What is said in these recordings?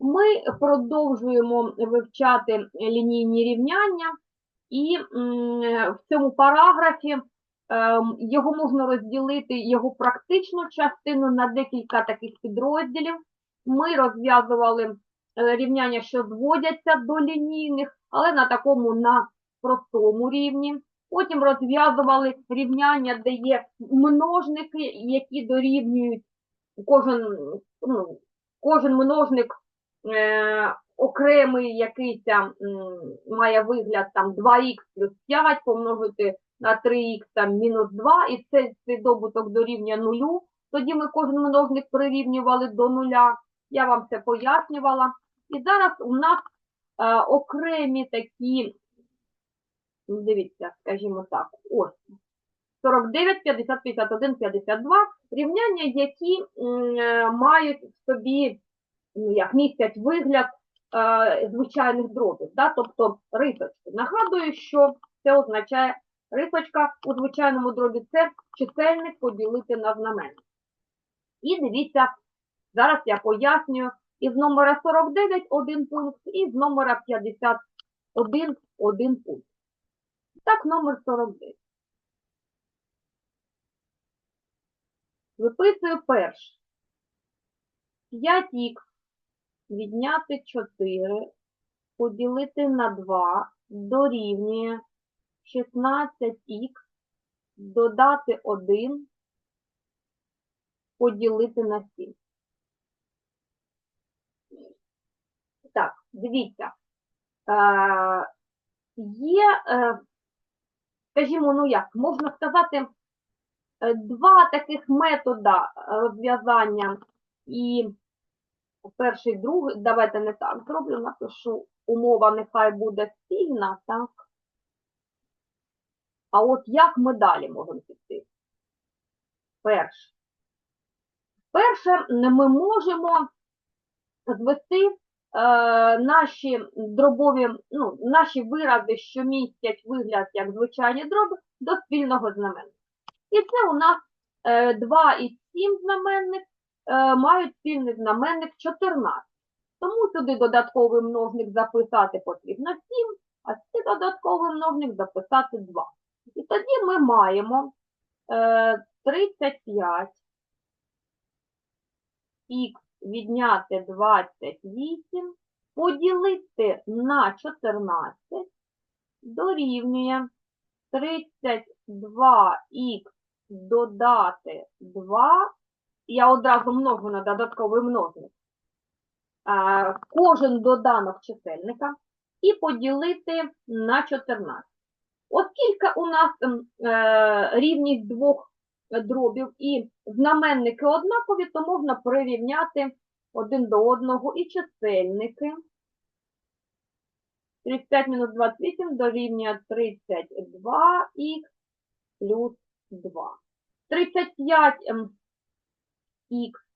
Ми продовжуємо вивчати лінійні рівняння, і в цьому параграфі ем, його можна розділити, його практичну частину на декілька таких підрозділів. Ми розв'язували е, рівняння, що зводяться до лінійних, але на такому на простому рівні. Потім розв'язували рівняння, де є множники, які дорівнюють кожен, ну, кожен множник е, окремий якийсь там, має вигляд там 2х плюс 5 помножити на 3х там мінус 2, і це, цей добуток дорівнює нулю. Тоді ми кожен множник прирівнювали до нуля. Я вам це пояснювала. І зараз у нас е, окремі такі, ну, дивіться, скажімо так, ось. 49, 50, 51, 52 рівняння, які е, мають в собі, ну, як містять вигляд е, звичайних дробів, да? тобто рисочки. Нагадую, що це означає рисочка у звичайному дробі це чисельник поділити на знаменник. І дивіться, зараз я пояснюю із номера 49 один пункт, і з номера 51 один пункт. Так, номер 49. Виписую перше. 5х відняти 4, поділити на 2, дорівнює 16х, додати 1, поділити на 7. Так, дивіться. Е, є, е, скажімо, ну як, можна сказати, е, два таких метода розв'язання і перший, другий, давайте не так зроблю, напишу, умова нехай буде спільна, так? А от як ми далі можемо піти? Перше. Перше, ми можемо звести е, наші дробові, ну, наші вирази, що містять вигляд як звичайні дроби, до спільного знаменника. І це у нас е, 2 і 7 знаменник е, мають спільний знаменник 14. Тому сюди додатковий множник записати потрібно 7, а сюди додатковий множник записати 2. І тоді ми маємо е, 35 х відняти 28, поділити на 14, дорівнює 32х додати 2, я одразу множу на додатковий множник, кожен доданок чисельника, і поділити на 14. Оскільки у нас ем, е, рівність двох дробів і знаменники однакові, то можна прирівняти один до одного і чисельники. 35 мінус 28 дорівнює 32х плюс 2. 35х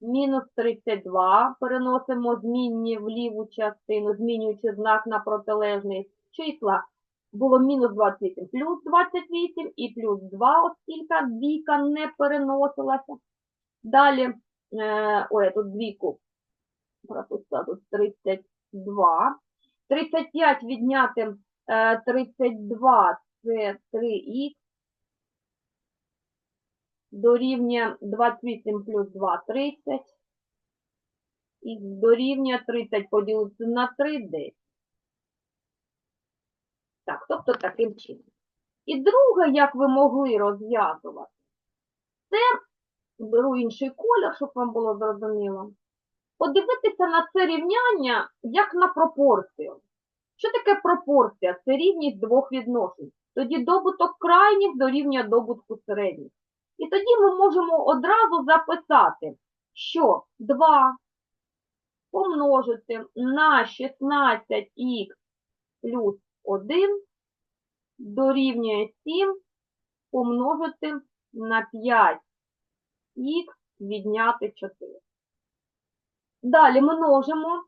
мінус 32 переносимо змінні в ліву частину, змінюючи знак на протилежний числа. Було мінус 28 плюс 28 і плюс 2, оскільки двійка не переносилася. Далі, е, ой, я тут двійку пропустила, тут 32. 35 відняти е, 32 це 3х. Дорівнює 28 плюс 2 – 30. І дорівнює 30 поділити на 3 – 10. Так, тобто таким чином. І друге, як ви могли розв'язувати, це, беру інший колір, щоб вам було зрозуміло, подивитися на це рівняння як на пропорцію. Що таке пропорція? Це рівність двох відношень. Тоді добуток крайніх дорівнює добутку середніх. І тоді ми можемо одразу записати, що 2 помножити на 16х плюс 1 дорівнює 7 помножити на 5х відняти 4. Далі множимо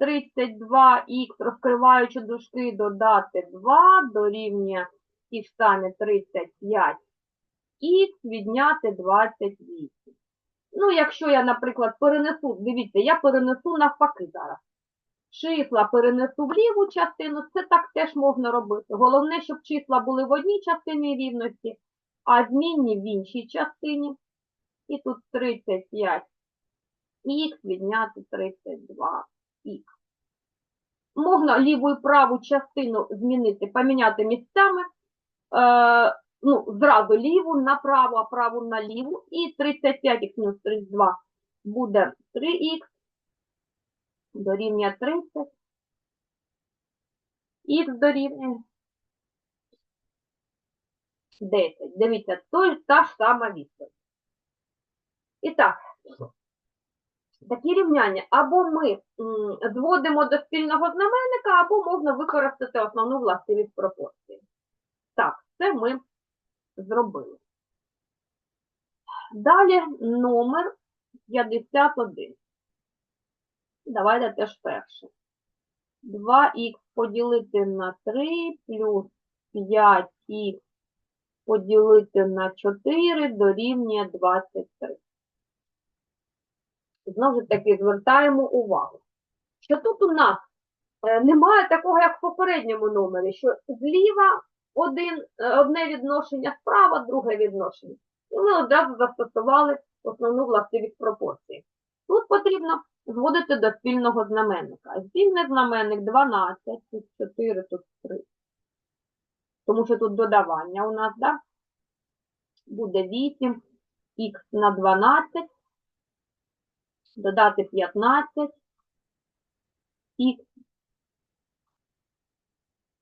32х, розкриваючи дужки, додати 2, дорівнює ті ж самі 35х відняти 28. Ну, якщо я, наприклад, перенесу, дивіться, я перенесу навпаки зараз. Числа перенесу в ліву частину, це так теж можна робити. Головне, щоб числа були в одній частині рівності, а змінні в іншій частині. І тут 35 х відняти 32 х. Можна ліву і праву частину змінити, поміняти місцями. Е, ну, зразу ліву на праву, а праву на ліву. І 35х мінус 32 буде 3х дорівнює 30. Х дорівнює 10. Дивіться, то та ж сама відповідь. І так, такі рівняння або ми зводимо до спільного знаменника, або можна використати основну властивість пропорції. Так, це ми зробили. Далі номер 51. Давайте теж перше. 2х поділити на 3 плюс 5х поділити на 4 дорівнює 23. Знову ж таки звертаємо увагу, що тут у нас е, немає такого, як в попередньому номері, що зліва один, е, одне відношення, справа друге відношення. І ми одразу застосували основну властивість пропорції. Тут потрібно зводити до спільного знаменника. Спільний знаменник 12, тут 4, тут 3. Тому що тут додавання у нас, да? Буде 8, х на 12, додати 15, х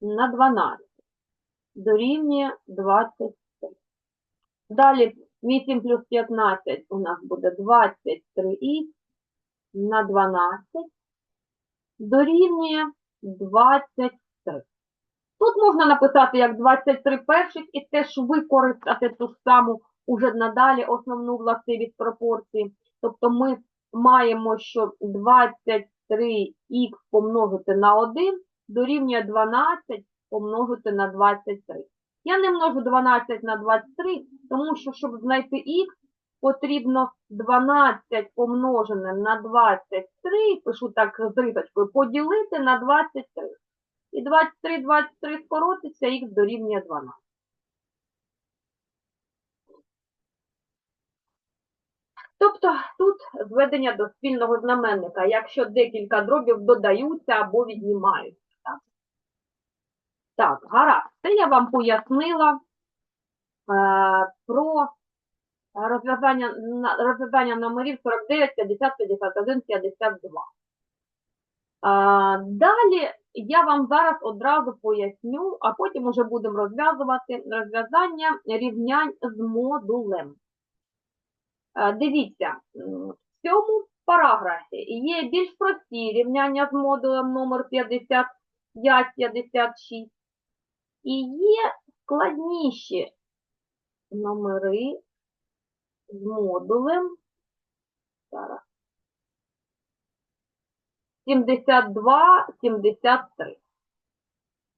на 12 дорівнює 23. Далі 8 плюс 15 у нас буде 23х на 12 дорівнює 23. Тут можна написати як 23 перших і теж використати ту ж саму уже надалі основну властивість пропорції. Тобто ми маємо, що 23х помножити на 1 дорівнює 12 помножити на 23. Я не множу 12 на 23, тому що, щоб знайти х, потрібно 12 помножене на 23, пишу так з рисочкою, поділити на 23. І 23, 23 скоротиться, х дорівнює 12. Тобто тут зведення до спільного знаменника, якщо декілька дробів додаються або віднімаються. Так, гаразд, це я вам пояснила е, про розв'язання, розв'язання номерів 49, 50, 51, 52. А, Далі я вам зараз одразу поясню, а потім уже будемо розв'язувати розв'язання рівнянь з модулем. Е, Дивіться, в цьому параграфі є більш прості рівняння з модулем номер 55-56 і є складніші номери з модулем. Зараз. 72, 73.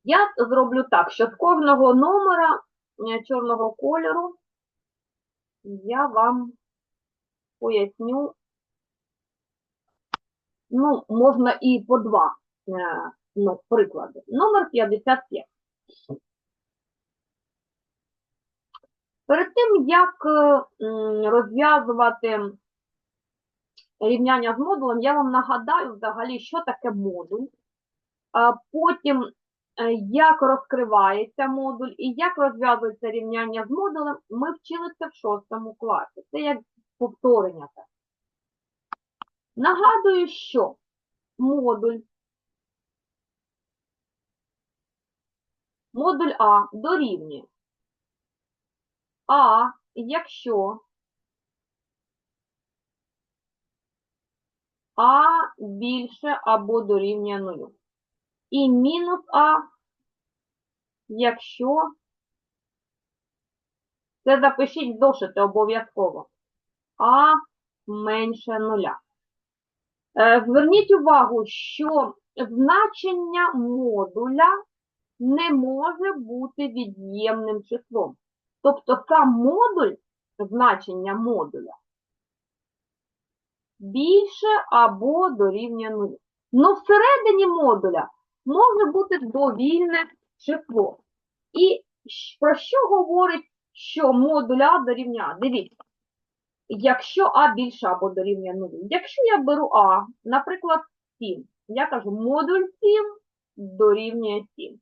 Я зроблю так, що з кожного номера е, чорного кольору я вам поясню, ну, можна і по два е, ну, приклади. Номер 55. Перед тим, як е, розв'язувати рівняння з модулем, я вам нагадаю взагалі, що таке модуль, потім е, як розкривається модуль і як розв'язується рівняння з модулем, ми вчили це в шостому класі. Це як повторення. Нагадую, що модуль, модуль А дорівнює А, якщо А більше або дорівнює нулю. І мінус А, якщо це запишіть в зошити обов'язково. А менше нуля. Е, Зверніть увагу, що значення модуля не може бути від'ємним числом. Тобто сам модуль, значення модуля, більше або дорівнює 0. Ну, всередині модуля може бути довільне число. І про що говорить, що модуль А дорівнює А? Дивіться, якщо А більше або дорівнює 0. Якщо я беру А, наприклад, 7, я кажу модуль 7 дорівнює 7.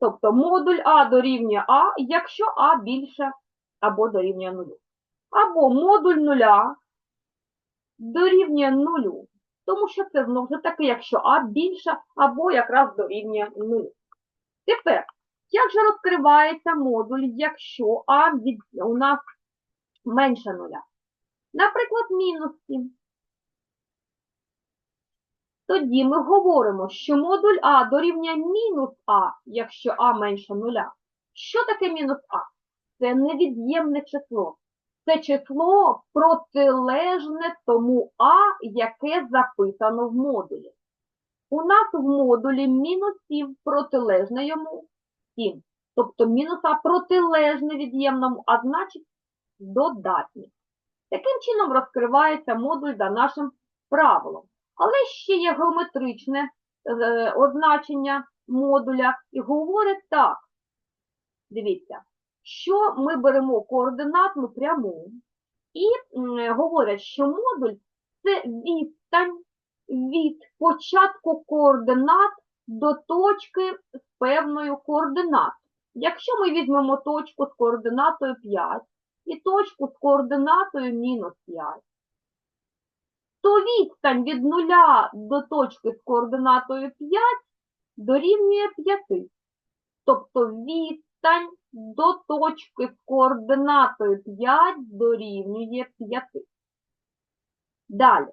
Тобто модуль А дорівнює А, якщо А більше або дорівнює 0. Або модуль 0 дорівнює 0. Тому що це знову ж таки, якщо А більше або якраз дорівнює 0. Тепер, як же розкривається модуль, якщо А у нас менше 0? Наприклад, мінус 7. Тоді ми говоримо, що модуль А дорівнює мінус А, якщо А менше 0. Що таке мінус А? Це невід'ємне число. Це число протилежне тому А, яке записано в модулі. У нас в модулі мінус 7 протилежне йому 7. Тобто мінус А протилежне від'ємному, а значить додатнє. Таким чином розкривається модуль за нашим правилом. Але ще є геометричне е, означення модуля і говорить так. Дивіться, що ми беремо координатну пряму і говорять, що модуль це відстань від початку координат до точки з певною координатою. Якщо ми візьмемо точку з координатою 5 і точку з координатою мінус 5, то відстань від нуля до точки з координатою 5 дорівнює 5. Тобто відстань до точки з координатою 5 дорівнює 5. Далі.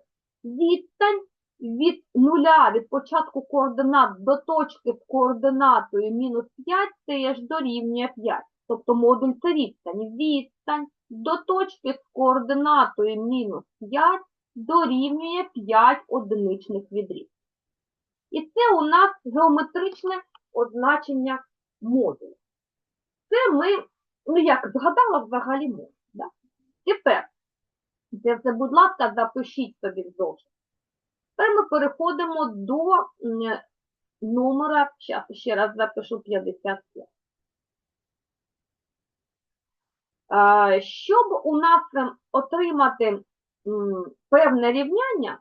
Відстань від нуля, від початку координат до точки з координатою мінус 5 теж дорівнює 5. Тобто модуль це відстань. Відстань до точки з координатою мінус 5 дорівнює 5 одиничних відрізків. І це у нас геометричне означення модуля. Це ми, ну як згадала, взагалі можна. Да? Тепер, це все, будь ласка, запишіть собі в зошит. Тепер ми переходимо до номера, щас, ще раз запишу 55. А, Щоб у нас ем, отримати певне рівняння,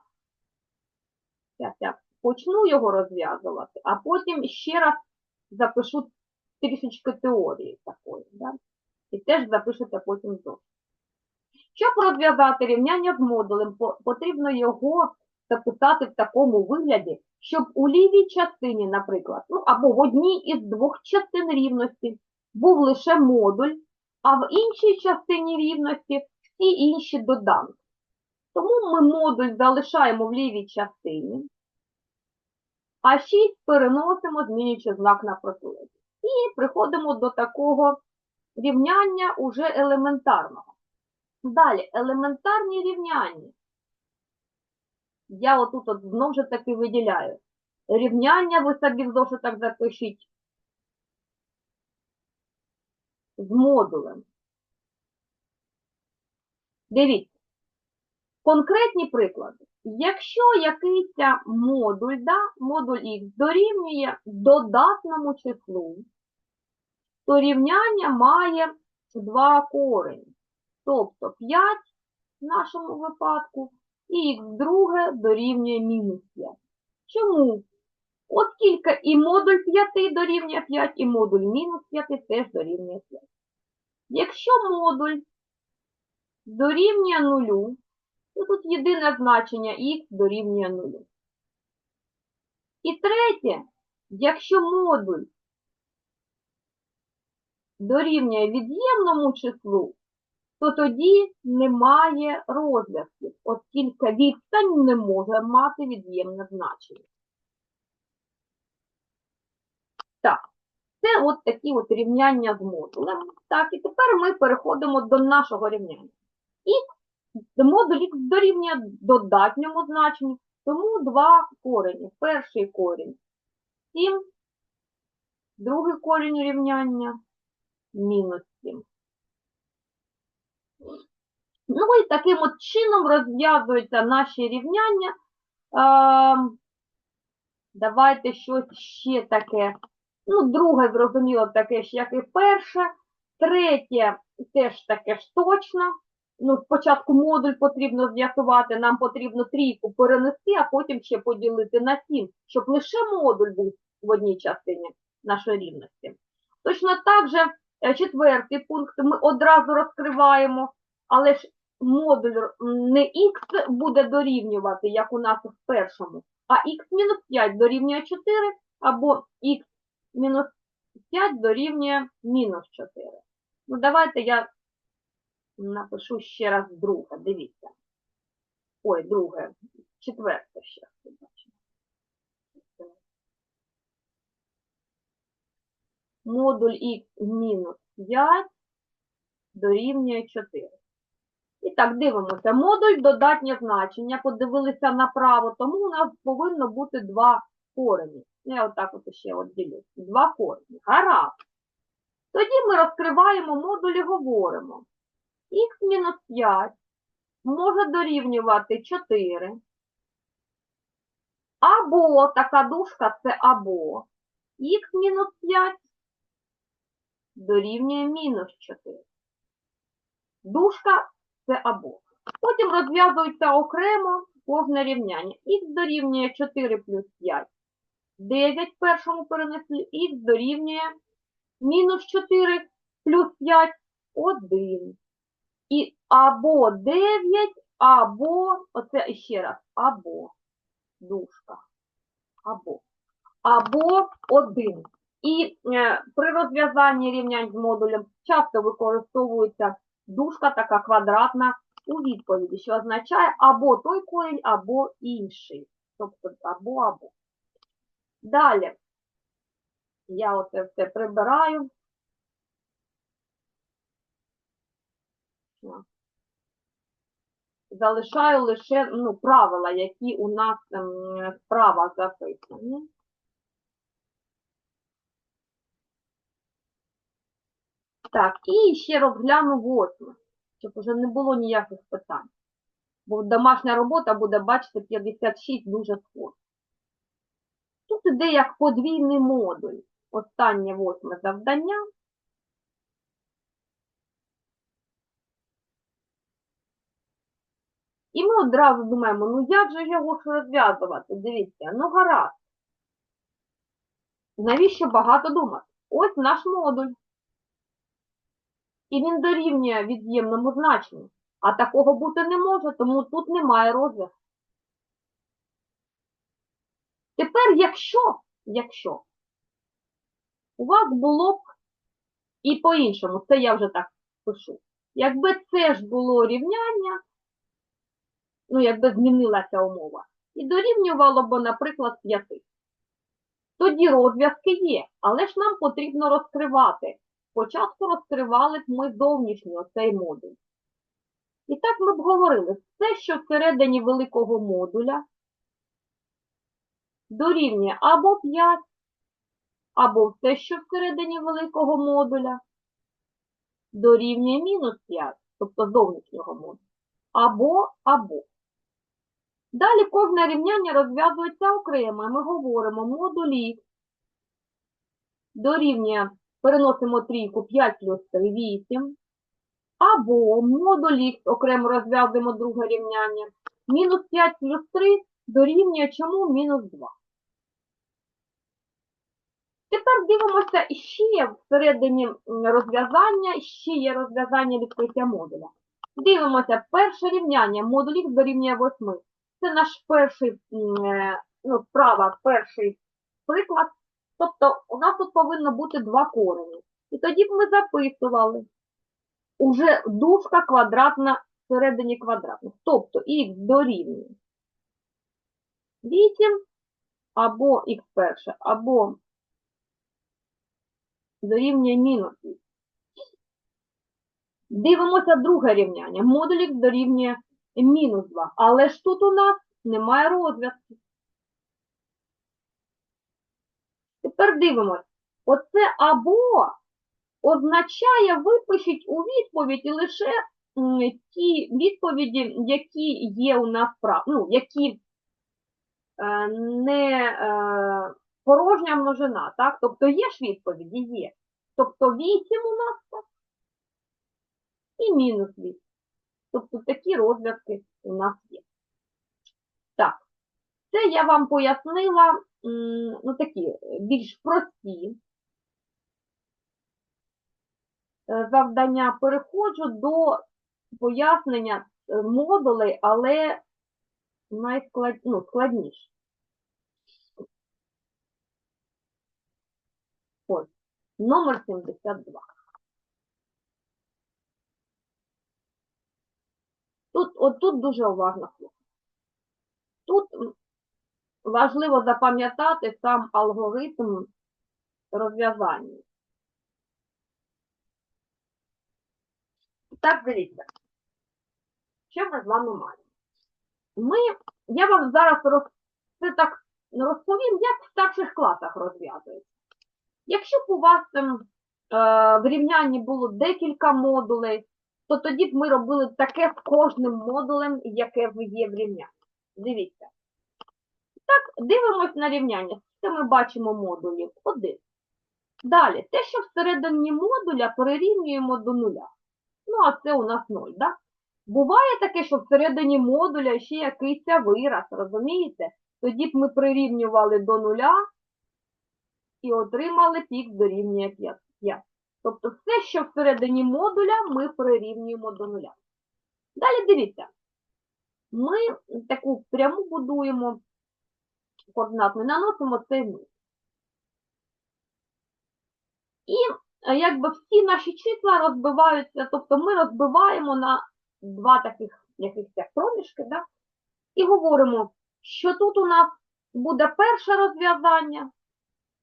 зараз я почну його розв'язувати, а потім ще раз запишу трішечки теорії такої, да? і теж запишете потім зошит. Щоб розв'язати рівняння з модулем, потрібно його записати в такому вигляді, щоб у лівій частині, наприклад, ну або в одній із двох частин рівності був лише модуль, а в іншій частині рівності всі інші доданки. Тому ми модуль залишаємо в лівій частині, а 6 переносимо, змінюючи знак на протилежність. І приходимо до такого рівняння уже елементарного. Далі, елементарні рівняння. Я отут от знову ж таки виділяю. Рівняння ви собі в зошитах запишіть з модулем. Дивіться. Конкретні приклади. Якщо якийсь модуль, да, модуль Х дорівнює додатному числу, то рівняння має два корені. Тобто 5 в нашому випадку і х друге дорівнює мінус 5. Чому? Оскільки і модуль 5 дорівнює 5, і модуль мінус 5 теж дорівнює 5. Якщо модуль дорівнює 0, то тут єдине значення х дорівнює 0. І третє, якщо модуль дорівнює від'ємному числу, то тоді немає розв'язків, оскільки відстань не може мати від'ємне значення. Так, це от такі от рівняння з модулем. Так, і тепер ми переходимо до нашого рівняння. Х, модуль х дорівнює додатньому значенню, тому два корені. Перший корінь 7, другий корінь рівняння мінус 7. Ну і таким от чином розв'язуються наші рівняння. Ем, Давайте щось ще таке. Ну, друге, зрозуміло, таке ж, як і перше. Третє теж таке ж точно. Ну, спочатку модуль потрібно з'ясувати, нам потрібно трійку перенести, а потім ще поділити на 7, щоб лише модуль був в одній частині нашої рівності. Точно так же е, четвертий пункт ми одразу розкриваємо, але ж модуль не х буде дорівнювати, як у нас в першому, а х-5 дорівнює 4, або х мінус 5 дорівнює мінус 4. Ну, давайте я напишу ще раз друге, дивіться. Ой, друге, четверте ще раз побачимо. Модуль х мінус 5 дорівнює 4. І так, дивимося. Модуль додатнє значення. Подивилися направо, тому у нас повинно бути два корені. Я отак от ще от. Два корені. Гаразд. Тоді ми розкриваємо модуль і говоримо. Х мінус 5 може дорівнювати 4. Або така дужка це або х-5 дорівнює мінус 4. Дужка це або. Потім розв'язується окремо кожне рівняння. Х дорівнює 4 плюс 5. 9 в першому перенесли, х дорівнює мінус 4 плюс 5 1. І або 9, або, оце ще раз, або, дужка, або, або 1. І е, при розв'язанні рівнянь з модулем часто використовується дужка така квадратна у відповіді, що означає або той корінь, або інший. Тобто або, або. Далі. Я оце все прибираю. Так. Залишаю лише ну, правила, які у нас ем, справа записані. Так, і ще розгляну восьме, щоб вже не було ніяких питань. Бо домашня робота буде, бачите, 56 дуже схоже. Тут іде як подвійний модуль. Останнє восьме завдання. І ми одразу думаємо, ну як же його розв'язувати? Дивіться, ну гаразд. Навіщо багато думати? Ось наш модуль. І він дорівнює від'ємному значенню. А такого бути не може, тому тут немає розв'язку. Тепер, якщо, якщо у вас було б і по-іншому, це я вже так пишу, якби це ж було рівняння, ну, якби змінилася умова, і дорівнювало б, наприклад, 5. Тоді розв'язки є, але ж нам потрібно розкривати. Спочатку розкривали б ми зовнішній оцей модуль. І так ми б говорили, все, що всередині великого модуля, дорівнює або 5, або все, що всередині великого модуля, дорівнює мінус 5, тобто зовнішнього модуля, або, або. Далі кожне рівняння розв'язується окремо, ми говоримо модуль Х дорівнює, переносимо трійку 5 плюс 3, 8, або модуль Х, окремо розв'язуємо друге рівняння, мінус 5 плюс 3 дорівнює чому мінус 2. Тепер дивимося ще всередині розв'язання, ще є розв'язання відкриття модуля. Дивимося, перше рівняння, модуль дорівнює 8. Це наш перший, е, ну, справа, перший приклад. Тобто у нас тут повинно бути два корені. І тоді б ми записували уже дужка квадратна всередині квадратних. Тобто х дорівнює 8 або х перше, або дорівнює мінус 8. Дивимося друге рівняння. Модуль х дорівнює мінус 2. Але ж тут у нас немає розв'язку. Тепер дивимось. Оце або означає, випишіть у відповідь лише ті відповіді, які є у нас прав, ну, які е, не е, порожня множина, так? Тобто є ж відповіді, є. Тобто 8 у нас так, і мінус 8. Тобто такі розв'язки у нас є. Так, це я вам пояснила, ну такі е, більш прості е, завдання. Переходжу до пояснення е, модулей, але найсклад... ну, складніше. Ось, номер 72. Тут, от тут дуже уважно слухати. Тут важливо запам'ятати сам алгоритм розв'язання. Так, дивіться. Що ми з вами маємо? Ми, я вам зараз роз, це так розповім, як в старших класах розв'язується. Якщо б у вас е, в рівнянні було декілька модулей, то тоді б ми робили таке з кожним модулем, яке є в рівнянні. Дивіться. Так, дивимось на рівняння. Скільки ми бачимо модулів? Один. Далі, те, що всередині модуля перерівнюємо до нуля. Ну, а це у нас 0, так? Буває таке, що всередині модуля ще якийсь вираз, розумієте? Тоді б ми прирівнювали до нуля і отримали пік дорівнює 5. 5. Тобто все, що всередині модуля, ми прирівнюємо до нуля. Далі дивіться. Ми таку пряму будуємо координатну, наносимо цей нуль. І е, якби всі наші числа розбиваються, тобто ми розбиваємо на два таких якихось проміжки, да? і говоримо, що тут у нас буде перше розв'язання,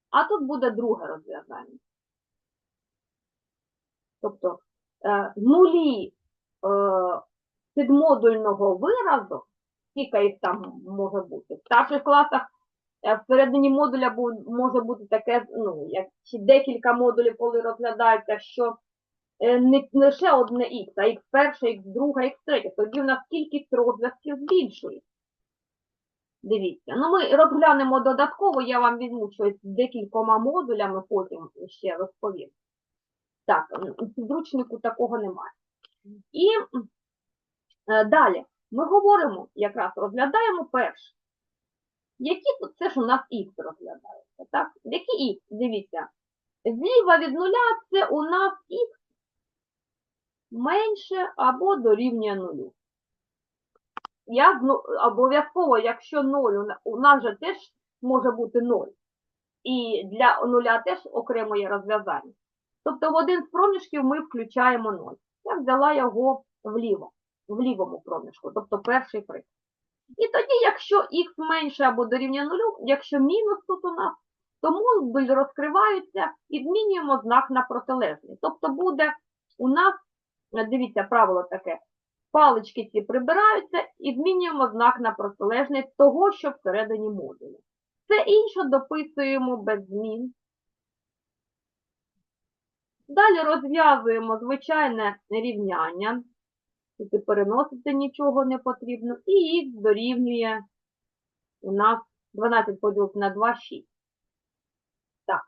а тут буде друге розв'язання. Тобто е, нулі е, підмодульного виразу, скільки їх там може бути, в старших класах е, всередині модуля може бути таке, ну, як декілька модулів, коли розглядається, що не лише одне х, а х перше, х друге, х третє. Тоді в нас кількість розв'язків збільшується. Дивіться, ну ми розглянемо додатково, я вам візьму з декількома модулями, потім ще розповім. Так, в підручнику такого немає. І е, далі ми говоримо, якраз розглядаємо перше. Які тут це ж у нас х розглядається, так? Які х? Дивіться. Зліва від нуля це у нас х менше або дорівнює нулю. Я зну- обов'язково, якщо 0, у у нас же теж може бути 0. І для нуля теж окремо є розв'язання. Тобто в один з проміжків ми включаємо 0. Я взяла його вліво, в лівому проміжку, тобто перший приклад. І тоді, якщо х менше або дорівнює 0, якщо мінус тут у нас, то модуль розкриваються і змінюємо знак на протилежний. Тобто буде у нас, дивіться, правило таке, палички ці прибираються і змінюємо знак на протилежний того, що всередині модуля. Все інше дописуємо без змін. Далі розв'язуємо звичайне рівняння. Тут і переносити нічого не потрібно. І х дорівнює у нас 12 поділити на 2, 6. Так,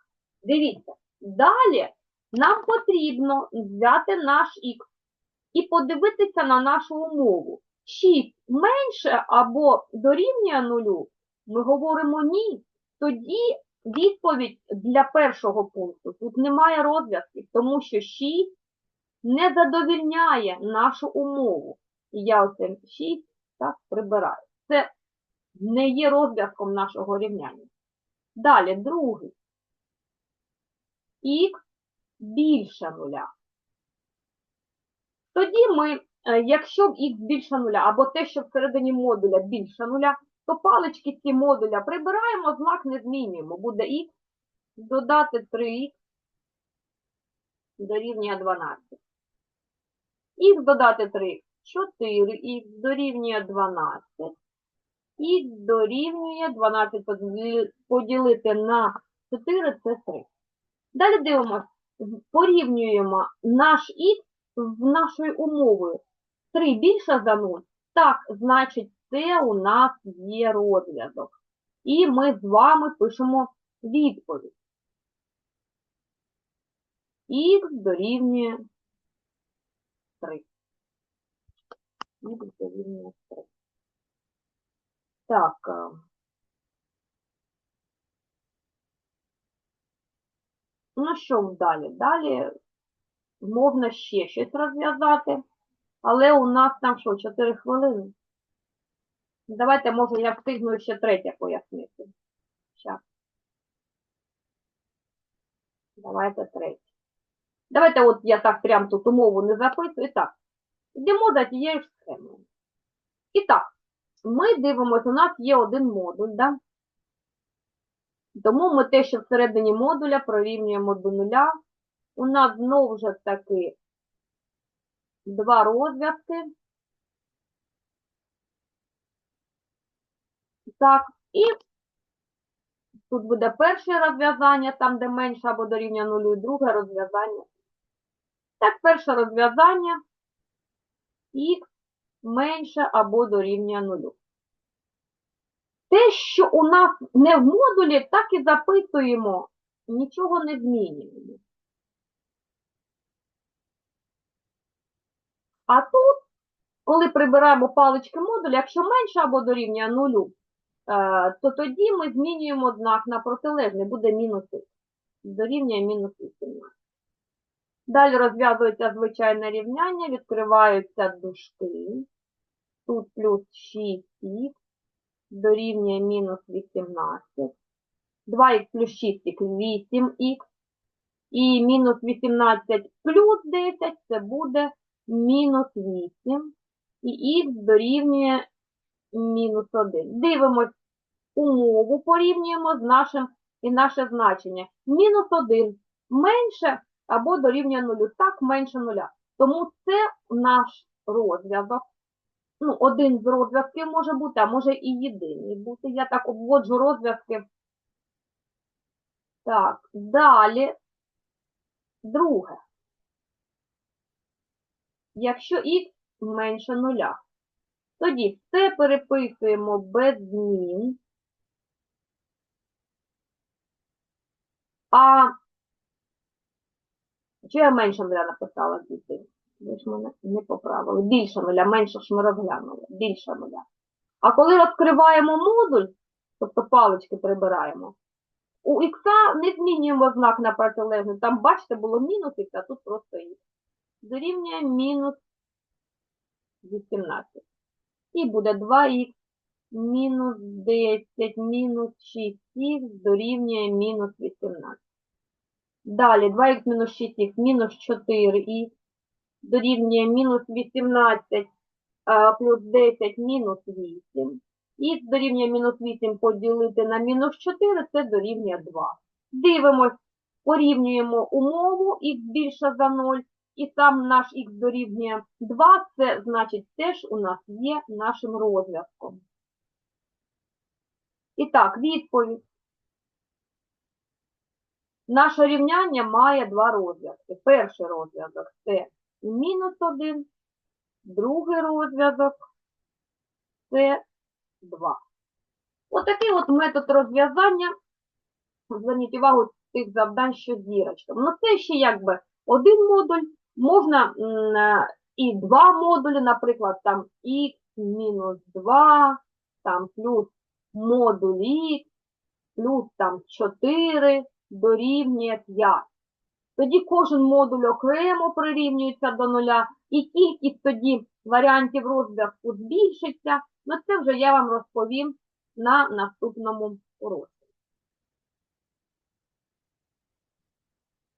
дивіться. Далі нам потрібно взяти наш х і подивитися на нашу умову. 6 менше або дорівнює нулю, ми говоримо ні. Тоді відповідь для першого пункту. Тут немає розв'язків, тому що 6 не задовільняє нашу умову. І я оце 6 так, прибираю. Це не є розв'язком нашого рівняння. Далі, другий. Х більше нуля. Тоді ми, е, якщо х більше нуля, або те, що всередині модуля більше нуля, то палички ці модуля прибираємо, знак не змінюємо. Буде х додати 3х дорівнює 12. Х додати 3х, 4х дорівнює 12. Х дорівнює 12 поділити на 4 це 3. Далі дивимося, порівнюємо наш х з нашою умовою. 3 більше за 0, так, значить, це у нас є розв'язок. І ми з вами пишемо відповідь. Х дорівнює 3. Х дорівнює 3. Так. е, Ну що далі? Далі можна ще щось розв'язати, але у нас там що, 4 хвилини? Давайте, може, я встигну ще третє пояснити. Щас. Давайте третє. Давайте от я так прям тут умову не записую. І так, йдемо за тією ж схемою. І так, ми дивимося, у нас є один модуль, да? Тому ми те, що всередині модуля прорівнюємо до нуля. У нас знову ж таки два розв'язки. Так, і тут буде перше розв'язання, там, де менше або дорівнює нулю, і друге розв'язання. Так, перше розв'язання х менше або дорівнює нулю. Те, що у нас не в модулі, так і записуємо, нічого не змінюємо. А тут, коли прибираємо палички модуля, якщо менше або дорівнює нулю, то тоді ми змінюємо знак на протилежний, буде мінус х. Дорівнює мінус 18. Далі розв'язується звичайне рівняння, відкриваються дужки. Тут плюс 6х дорівнює мінус 18. 2х плюс 6х 8х. І мінус 18 плюс 10 це буде мінус 8. І х дорівнює мінус 1. Дивимось умову, порівнюємо з нашим і наше значення. Мінус 1 менше або дорівнює 0. Так, менше 0. Тому це наш розв'язок. Ну, один з розв'язків може бути, а може і єдиний бути. Я так обводжу розв'язки. Так, далі. Друге. Якщо х менше нуля, тоді все переписуємо без змін. А чи я менше нуля написала діти? Ви ж мене не поправили. Більше нуля, менше ж ми розглянули. Більше нуля. А коли розкриваємо модуль, тобто палички прибираємо, у х не змінюємо знак на протилежний. Там, бачите, було мінус х, а тут просто х. Дорівнює мінус 18. І буде 2х мінус 10, мінус 6х дорівнює мінус 18. Далі 2х мінус 6х мінус 4х дорівнює мінус 18 плюс 10 мінус 8. Х дорівнює мінус 8 поділити на мінус 4, це дорівнює 2. Дивимось, порівнюємо умову, х більше за 0, і сам наш х дорівнює 2, це значить теж у нас є нашим розв'язком. І так, відповідь. Наше рівняння має два розв'язки. Перший розв'язок це мінус 1, другий розв'язок це 2. Отакий от, метод розв'язання. Зверніть увагу тих завдань, що зірочками. Ну, це ще якби один модуль, можна і два модулі, наприклад, там х мінус 2, там плюс модуль х, плюс там 4 дорівнює 5. Тоді кожен модуль окремо прирівнюється до нуля, і кількість тоді варіантів розв'язку збільшиться. Ну це вже я вам розповім на наступному уроці.